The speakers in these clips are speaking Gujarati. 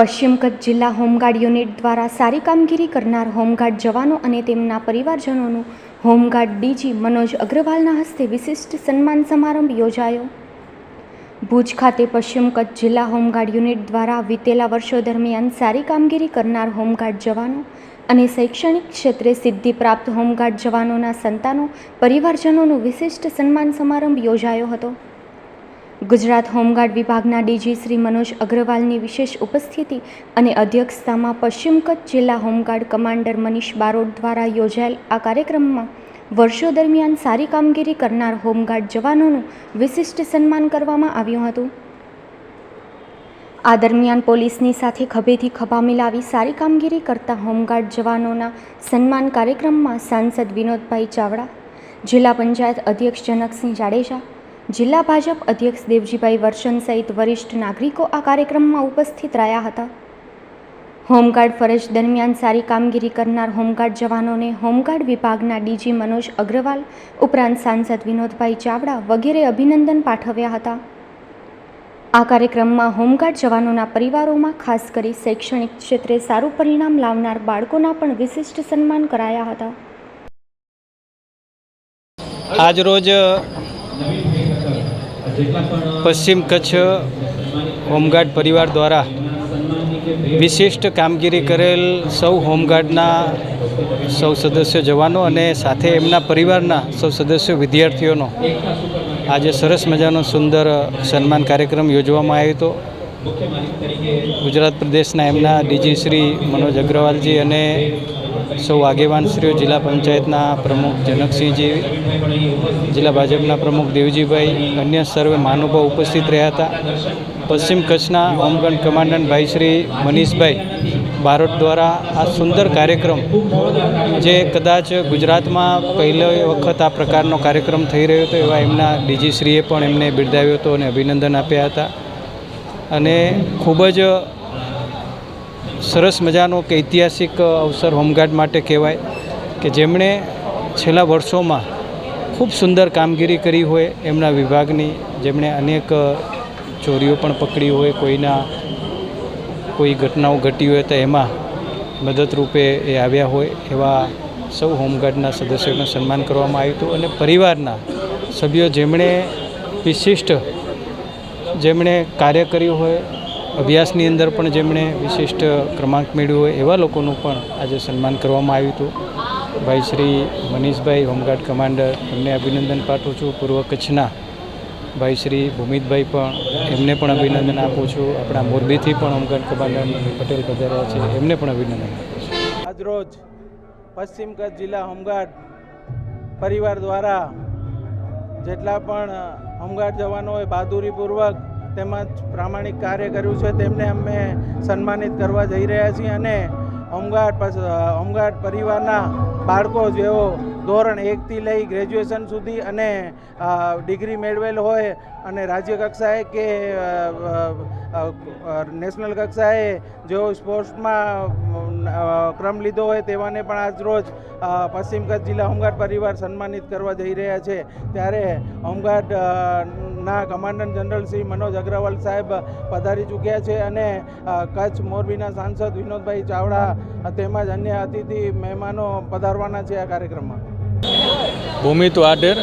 પશ્ચિમ કચ્છ જિલ્લા હોમગાર્ડ યુનિટ દ્વારા સારી કામગીરી કરનાર હોમગાર્ડ જવાનો અને તેમના પરિવારજનોનું હોમગાર્ડ ડીજી મનોજ અગ્રવાલના હસ્તે વિશિષ્ટ સન્માન સમારંભ યોજાયો. ભુજ ખાતે પશ્ચિમ કચ્છ જિલ્લા હોમગાર્ડ યુનિટ દ્વારા વિતેલા વર્ષો દરમિયાન સારી કામગીરી કરનાર હોમગાર્ડ જવાનો અને શૈક્ષણિક ક્ષેત્રે સિદ્ધિ પ્રાપ્ત હોમગાર્ડ જવાનોના સંતાનો પરિવારજનોનું વિશિષ્ટ સન્માન સમારંભ યોજાયો હતો. ગુજરાત હોમગાર્ડ વિભાગના ડીજી શ્રી મનોજ અગ્રવાલની વિશેષ ઉપસ્થિતિ અને અધ્યક્ષતામાં પશ્ચિમ કચ્છ જિલ્લા હોમગાર્ડ કમાન્ડર મનીષ બારોટ દ્વારા યોજાયેલ આ કાર્યક્રમમાં વર્ષો દરમિયાન સારી કામગીરી કરનાર હોમગાર્ડ જવાનોનું વિશિષ્ટ સન્માન કરવામાં આવ્યું હતું. આ દરમિયાન પોલીસની સાથે ખભેથી ખભા મિલાવી સારી કામગીરી કરતા હોમગાર્ડ જવાનોના સન્માન કાર્યક્રમમાં સાંસદ વિનોદભાઈ ચાવડા, જિલ્લા પંચાયત અધ્યક્ષ જનકસિંહ જાડેજા જિલ્લા ભાજપ અધ્યક્ષ દેવજીભાઈ વર્ષન સહિત વરિષ્ઠ નાગરિકો આ કાર્યક્રમમાં ઉપસ્થિત રહ્યા હતા. હોમગાર્ડ ફરજ દરમિયાન સારી કામગીરી કરનાર હોમગાર્ડ જવાનોને હોમગાર્ડ વિભાગના ડીજી મનોજ અગ્રવાલ, ઉપરાંત સાંસદ વિનોદભાઈ ચાવડા વગેરે અભિનંદન પાઠવ્યા હતા. આ કાર્યક્રમમાં હોમગાર્ડ જવાનોના પરિવારોમાં ખાસ કરી શૈક્ષણિક ક્ષેત્રે સારું પરિણામ લાવનાર બાળકોના પણ વિશિષ્ટ સન્માન કરાયા હતા. આજરોજ પશ્ચિમ કચ્છ હોમગાર્ડ પરિવાર દ્વારા વિશિષ્ટ કામગીરી કરેલ સૌ હોમગાર્ડના સૌ સદસ્ય જવાનો અને સાથે એમના પરિવારના સૌ સદસ્યો વિદ્યાર્થીઓનો આજે સરસ મજાનો સુંદર સન્માન કાર્યક્રમ યોજવામાં આવ્યો હતો. ગુજરાત પ્રદેશના એમના ડીજી શ્રી મનોજ અગ્રવાલજી અને સૌ આગેવાનશ્રીઓ જિલ્લા પંચાયતના પ્રમુખ જનકસિંહજી, જિલ્લા ભાજપના પ્રમુખ દેવજીભાઈ, અન્ય સર્વે મહાનુભાવ ઉપસ્થિત રહ્યા હતા. પશ્ચિમ કચ્છના હોમગાર્ડ કમાન્ડન્ટ ભાઈ શ્રી મનીષભાઈ બારોટ દ્વારા આ સુંદર કાર્યક્રમ, જે કદાચ ગુજરાતમાં પહેલો વખત આ પ્રકારનો કાર્યક્રમ થઈ રહ્યો હતો એવા એમના ડીજીશ્રીએ પણ એમને બિરદાવ્યો હતો અને અભિનંદન આપ્યા હતા. અને ખૂબ જ સરસ મજાનો કે ઐતિહાસિક અવસર હોમગાર્ડ માટે કહેવાય કે જેમણે છેલ્લા વર્ષોમાં ખૂબ સુંદર કામગીરી કરી હોય એમના વિભાગની, જેમણે અનેક ચોરીઓ પણ પકડી હોય, કોઈના, કોઈ ઘટનાઓ ઘટી હોય તો એમાં મદદરૂપે એ આવ્યા હોય એવા સૌ હોમગાર્ડના સદસ્યોનું સન્માન કરવામાં આવ્યું હતું અને પરિવારના સભ્યો જેમણે વિશિષ્ટ, જેમણે કાર્ય કર્યું હોય અભ્યાસની અંદર પણ જેમણે વિશિષ્ટ ક્રમાંક મેળવ્યો હોય એવા લોકોનું પણ આજે સન્માન કરવામાં આવ્યું હતું. ભાઈ શ્રી મનીષભાઈ હોમગાર્ડ કમાન્ડર, એમને અભિનંદન પાઠવું છું. પૂર્વ કચ્છના ભાઈ શ્રી ભૂમિતભાઈ પણ એમને પણ અભિનંદન આપું છું. આપણા મોરબીથી પણ હોમગાર્ડ કમાન્ડર પટેલ પધાર્યા છે. એમને પણ અભિનંદન આપું છું. આજરોજ પશ્ચિમ કચ્છ જિલ્લા હોમગાર્ડ પરિવાર દ્વારા જેટલા પણ હોમગાર્ડ જવાનોએ બહાદુરીપૂર્વક તેમજ પ્રામાણિક કાર્ય કર્યું છે, તેમને અમે સન્માનિત કરવા જઈ રહ્યા છીએ અને હોમગાર્ડ હોમગાર્ડ પરિવારના બાળકો જેઓ ધોરણ એકથી લઈ ગ્રેજ્યુએશન સુધી અને ડિગ્રી મેળવેલ હોય અને રાજ્ય કક્ષાએ કે નેશનલ કક્ષાએ જેઓ સ્પોર્ટ્સમાં ક્રમ લીધો હોય તેવાને પણ આજરોજ પશ્ચિમ કચ્છ જિલ્લા હોમગાર્ડ પરિવાર સન્માનિત કરવા જઈ રહ્યા છે. ત્યારે હોમગાર્ડ ના, કમાન્ડન્ટ જનરલ શ્રી મનોજ અગ્રવાલ સાહેબ પધારી ચૂક્યા છે અને કચ્છ મોરબીના સાંસદ વિનોદભાઈ ચાવડા તેમજ અન્ય અતિથિ મહેમાનો પધારવાના છે આ કાર્યક્રમમાં. ભૂમિત વાઢેર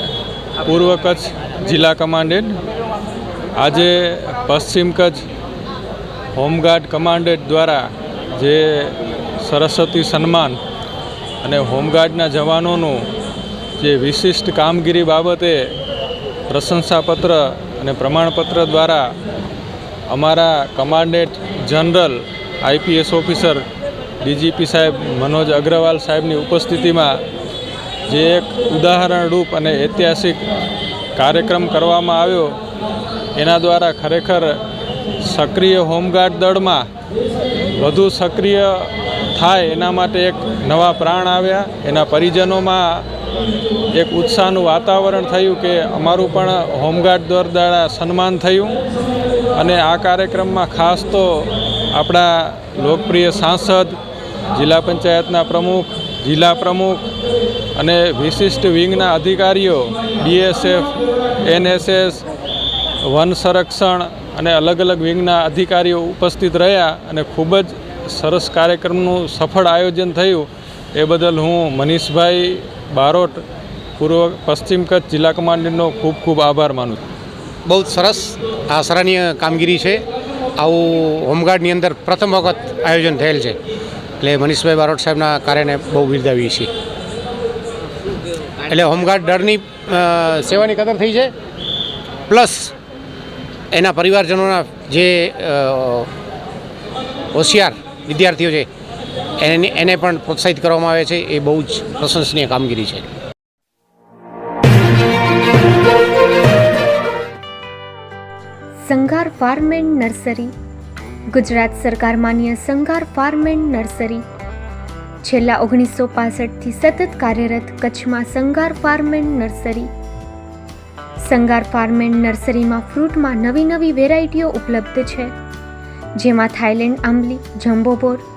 પૂર્વ કચ્છ જિલ્લા કમાન્ડન્ટ. આજે પશ્ચિમ કચ્છ હોમગાર્ડ કમાન્ડન્ટ દ્વારા જે સરસ્વતી સન્માન અને હોમગાર્ડના જવાનોનું જે વિશિષ્ટ કામગીરી બાબતે પ્રશંસાપત્ર અને પ્રમાણપત્ર દ્વારા અમારા commandant general, IPS officer, DGP સાહેબ મનોજ અગ્રવાલ સાહેબની ઉપસ્થિતિમાં જે એક ઉદાહરણરૂપ અને ઐતિહાસિક કાર્યક્રમ કરવામાં આવ્યો, એના દ્વારા ખરેખર સક્રિય હોમગાર્ડ દળમાં વધુ સક્રિય થાય એના માટે એક નવા પ્રાણ આવ્યા. એના પરિજનોમાં એક ઉત્સાહનું વાતાવરણ થયું કે અમારું પણ હોમગાર્ડ દ્વારા સન્માન થયું. અને આ કાર્યક્રમમાં ખાસ તો આપણા લોકપ્રિય સાંસદ, જિલ્લા પંચાયતના પ્રમુખ, જિલ્લા પ્રમુખ અને વિશિષ્ટ વિંગના અધિકારીઓ બીએસએફ એનએસએસ વન સંરક્ષણ અને અલગ અલગ વિંગના અધિકારીઓ ઉપસ્થિત રહ્યા અને ખૂબ જ સરસ કાર્યક્રમનું સફળ આયોજન થયું. એ બદલ હું મનીષભાઈ બારોટ, પૂર્વ પશ્ચિમ કચ્છ જિલ્લા કમાન્ડરનો ખૂબ ખૂબ આભાર માનું છું. બહુ જ સરસ આ સરાહનીય કામગીરી છે. આવું હોમગાર્ડની અંદર પ્રથમ વખત આયોજન થયેલ છે. એટલે મનીષભાઈ બારોટ સાહેબના કાર્યને બહુ બિરદાવીએ છીએ. એટલે હોમગાર્ડ દળની સેવાની કદર થઈ છે. પ્લસ એના પરિવારજનોના જે હોશિયાર વિદ્યાર્થીઓ છે એને એને પણ પ્રોત્સાહિત કરવામાં આવે છે. એ બહુ જ પ્રશંસનીય કામગીરી છે. Sanghar farm and nursery. Gujarat સરકાર માન્ય સંઘાર ફાર્મ એન્ડ નર્સરી. છેલ્લા ઓગણીસો પાસઠથી સતત કાર્યરત કચ્છમાં Sanghar farm and nursery. Sanghar farm and નર્સરીમાં ફ્રૂટમાં નવી નવી વેરાયટીઓ ઉપલબ્ધ છે. જેમાં થાઇલેન્ડ આંબલી, જમ્બોબોર